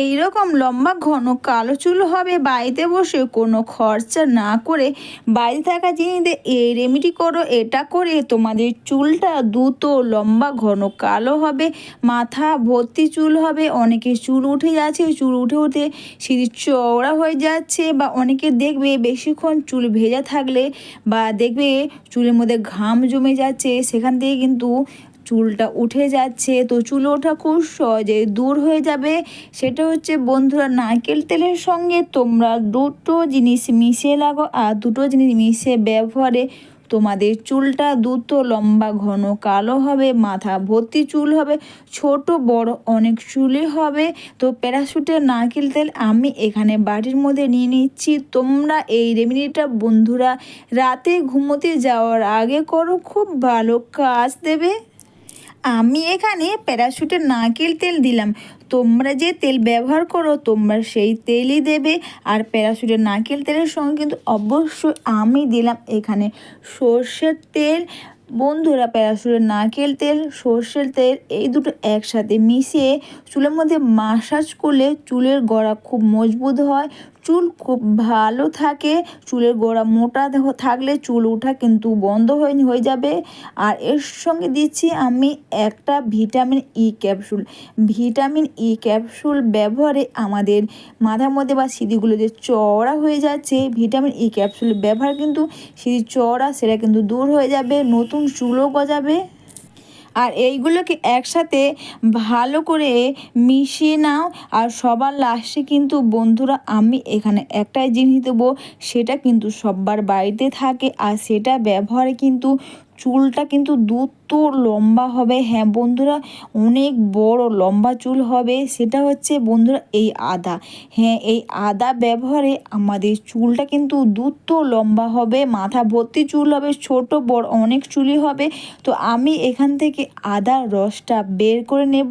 এই রকম লম্বা ঘন কালো চুল হবে, বাড়িতে বসে কোনো খরচা না করে বাড়িতে থাকা জিনিস দিয়ে এই রেমেডি করো, এটা করে তোমাদের চুলটা দ্রুত লম্বা ঘন কালো হবে, মাথা ভর্তি চুল হবে, অনেকে চুল উঠে যাচ্ছে, চুল উঠে উঠে সিঁড়ি চওড়া হয়ে যাচ্ছে বা অনেকে দেখবে বেশিক্ষণ চুল ভেজা থাকলে বা দেখবে চুলের মধ্যে ঘাম জমে যাচ্ছে, সেখান থেকে কিন্তু চুলটা উঠে যাচ্ছে। তো চুল ওঠা খুব সহজে দূর হয়ে যাবে। সেটা হচ্ছে, বন্ধুরা, নারকেল তেলের সঙ্গে তোমরা দুটো জিনিস মিশিয়ে লাগো আর দুটো জিনিস মিশিয়ে ব্যবহারে তোমাদের চুলটা দ্রুত লম্বা, ঘন, কালো হবে, মাথা ভর্তি চুল হবে, ছোট, বড় অনেক চুলই হবে। তো প্যারাশুটের নারকেল তেল আমি এখানে বাটির মধ্যে নিয়ে নিচ্ছি। তোমরা এই রেমেডিটা, বন্ধুরা, রাতে ঘুমোতে যাওয়ার আগে করো, খুব ভালো কাজ দেবে। আমি এখানে প্যারাশুটের নারকেল তেল দিলাম। তোমরা যে তেল ব্যবহার করো, তোমরা সেই তেলই দেবে। আর প্যারাশুটের নারকেল তেলের সঙ্গে কিন্তু অবশ্যই আমি দিলাম এখানে সর্ষের তেল। বন্ধুরা, প্যারাশুটের নারকেল তেল, সর্ষের তেল, এই দুটো একসাথে মিশিয়ে চুলের মধ্যে মাসাজ করলে চুলের গড়া খুব মজবুত হয়। চুল খুব ভালো থাকে, চুলের গোড়া মোটা থাকলে চুল ওঠা কিন্তু বন্ধ হয়ে হয়ে যাবে। আর এর সঙ্গে দিচ্ছি আমি একটা vitamin E capsule. Vitamin E capsule ব্যবহারে আমাদের মাথার মধ্যে বা সিঁড়িগুলো যে চওড়া হয়ে যাচ্ছে, ভিটামিন ই ক্যাপসুল ব্যবহার কিন্তু সিঁড়ি চওড়া সেটা কিন্তু দূর হয়ে যাবে, নতুন চুলও গজাবে। আর এইগুলোকে একসাথে ভালো করে মিশিয়ে নাও। আর সবার লাস্টে কিন্তু, বন্ধুরা, আমি এখানে একটাই জিনিস দেবো, সেটা কিন্তু সবার বাড়িতে থাকে। আর সেটা ব্যবহারে কিন্তু চুলটা কিন্তু দ্রুত লম্বা হবে। হ্যাঁ বন্ধুরা, অনেক বড় লম্বা চুল হবে। সেটা হচ্ছে, বন্ধুরা, এই আদা। হ্যাঁ এই আদা ব্যবহারে আমাদের চুলটা কিন্তু দ্রুত লম্বা হবে। মাথা ভর্তি চুল হবে, ছোট, বড় অনেক চুলই হবে। তো আমি এখান থেকে আদার রসটা বের করে নেব।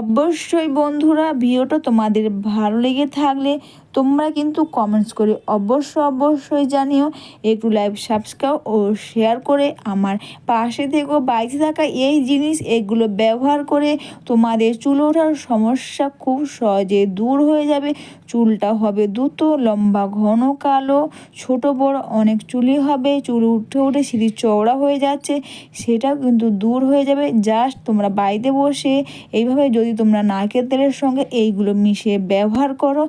অবশ্যই, বন্ধুরা, ভিডিওটা তোমাদের ভালো লেগে থাকলে তোমরা কিন্তু কমেন্টস করে অবশ্য অবশ্যই জানিও, একটু লাইভ সাবস্ক্রাইব ও শেয়ার করে আমার পাশে থেকেও বাইরে থাকা এই জিনিস, এগুলো ব্যবহার করে তোমাদের চুল ওঠার সমস্যা খুব সহজে দূর হয়ে যাবে। চুলটা হবে দ্রুত, লম্বা, ঘন, কালো, ছোট, বড়, অনেক চুলই হবে। চুল উঠে উঠে সিঁড়ি চওড়া হয়ে যাচ্ছে, সেটাও কিন্তু দূর হয়ে যাবে। জাস্ট তোমরা বাড়িতে বসে, এইভাবে যদি তোমরা নারকেল তেলের সঙ্গে এইগুলো মিশিয়ে ব্যবহার করো,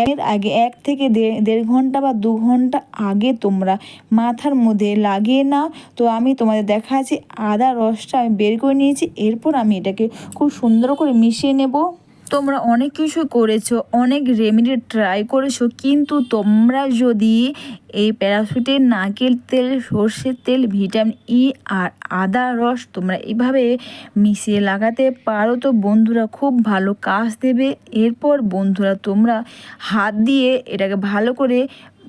এর আগে এক থেকে দেড় ঘণ্টা বা দু ঘণ্টা আগে তোমরা মাথার মধ্যে লাগিয়ে নাও। তো আমি তোমাদের দেখাচ্ছি, আদা রসটা আমি বের করে নিয়েছি, এরপর আমি এটাকে খুব সুন্দর করে মিশিয়ে নেব। তোমরা অনেক কিছু করেছ, অনেক রেমেডি ট্রাই করেছ, কিন্তু তোমরা যদি এই প্যারাসুটের নাকের তেল, সর্ষের তেল ভিটামিন ই আর আদা রস তোমরা এভাবে মিশিয়ে লাগাতে পারো, তো বন্ধুরা খুব ভালো কাজ দেবে। এরপর বন্ধুরা তোমরা হাত দিয়ে এটাকে ভালো করে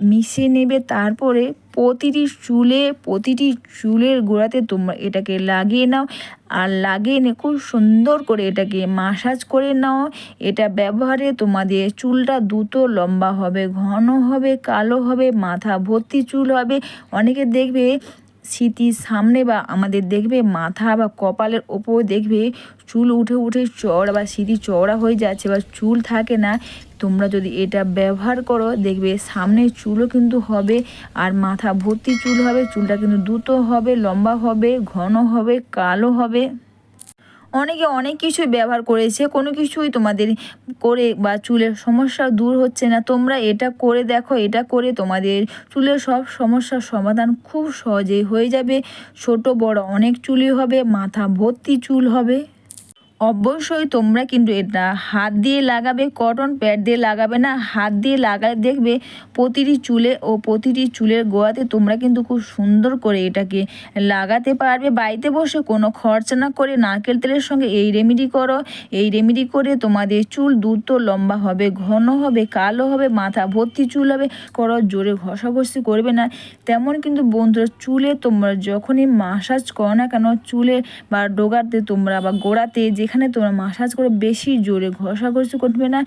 মিশিয়ে নেবে, তারপরে প্রতিটি চুলে, প্রতিটি চুলের গোড়াতে তোমরা এটাকে লাগিয়ে নাও। আর লাগিয়ে নিয়ে খুব সুন্দর করে এটাকে মাসাজ করে নাও। এটা ব্যবহারে তোমাদের চুলটা দ্রুত লম্বা হবে, ঘন হবে, কালো হবে, মাথা ভর্তি চুল হবে। অনেকে দেখবে স্মৃতির সামনে বা আমাদের দেখবে, মাথা বা কপালের ওপর দেখবে, চুল উঠে উঠে চড়া বা স্মৃতি চওড়া হয়ে যাচ্ছে বা চুল থাকে না। তোমরা যদি এটা ব্যবহার করো, দেখবে সামনে চুলও কিন্তু হবে আর মাথা ভর্তি চুল হবে, চুলটা কিন্তু দ্রুত হবে, লম্বা হবে, ঘন হবে, কালো হবে। অনেকে অনেক কিছুই ব্যবহার করেছে, কোনো কিছুই তোমাদের করে বা চুলের সমস্যা দূর হচ্ছে না। তোমরা এটা করে দেখো, এটা করে তোমাদের চুলের সব সমস্যার সমাধান খুব সহজেই হয়ে যাবে। ছোট বড় অনেক চুলই হবে, মাথা ভর্তি চুল হবে। অবশ্যই তোমরা কিন্তু এটা হাত দিয়ে লাগাবে কটন প্যাড দিয়ে লাগাবে না, হাত দিয়ে লাগালে দেখবে প্রতিটি চুলে ও প্রতিটি চুলের গোয়াতে তোমরা কিন্তু খুব সুন্দর করে এটাকে লাগাতে পারবে। বাড়িতে বসে কোনো খরচা না করে নারকেল তেলের সঙ্গে এই রেমেডি করো। এই রেমেডি করে তোমাদের চুল দ্রুত লম্বা হবে, ঘন হবে, কালো হবে, মাথা ভর্তি চুল হবে, করো, জোরে ঘষাঘষি করবে না। তেমন কিন্তু বন্ধুরা চুলে তোমরা যখনই মাসাজ করো না কেন, চুলে বা ডোগাতে তোমরা বা গোড়াতে যে এখানে তোমরা মাসাজ করে বেশি জোরে ঘষাঘষি করবে না।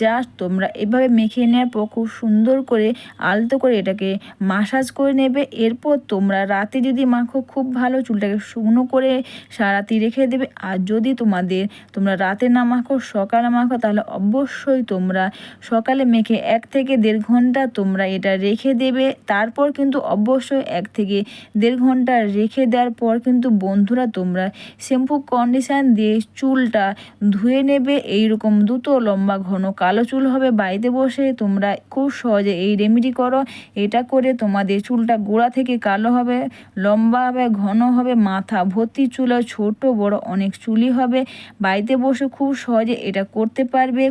জাস্ট তোমরা এভাবে মেখে নেওয়ার পর খুব সুন্দর করে আলতো করে এটাকে মাসাজ করে নেবে। এরপর তোমরা রাতে যদি মাখো, খুব ভালো চুলটাকে শুকনো করে সারাতি রেখে দেবে। আর যদি তোমাদের তোমরা রাতে না মাখো, সকালে মাখো, তাহলে অবশ্যই তোমরা সকালে মেখে এক থেকে দেড় ঘণ্টা তোমরা এটা রেখে দেবে। তারপর কিন্তু অবশ্যই এক থেকে দেড় ঘণ্টা রেখে দেওয়ার পর কিন্তু বন্ধুরা তোমরা শ্যাম্পু কন্ডিশন দিয়ে চুলটা ধুয়ে নেবে এই রকম দুটো লম্বা ঘন কালো চুল হবে বাড়িতে বসে। তোমরা খুব সহজে এই রেমেডি করো। এটা করে তোমাদের চুলটা গোড়া থেকে কালো হবে, লম্বা হবে, ঘন হবে, মাথা ভর্তি চুল ছোট বড় অনেক চুলই হবে। বাড়িতে বসে খুব সহজে এটা করতে পারবে।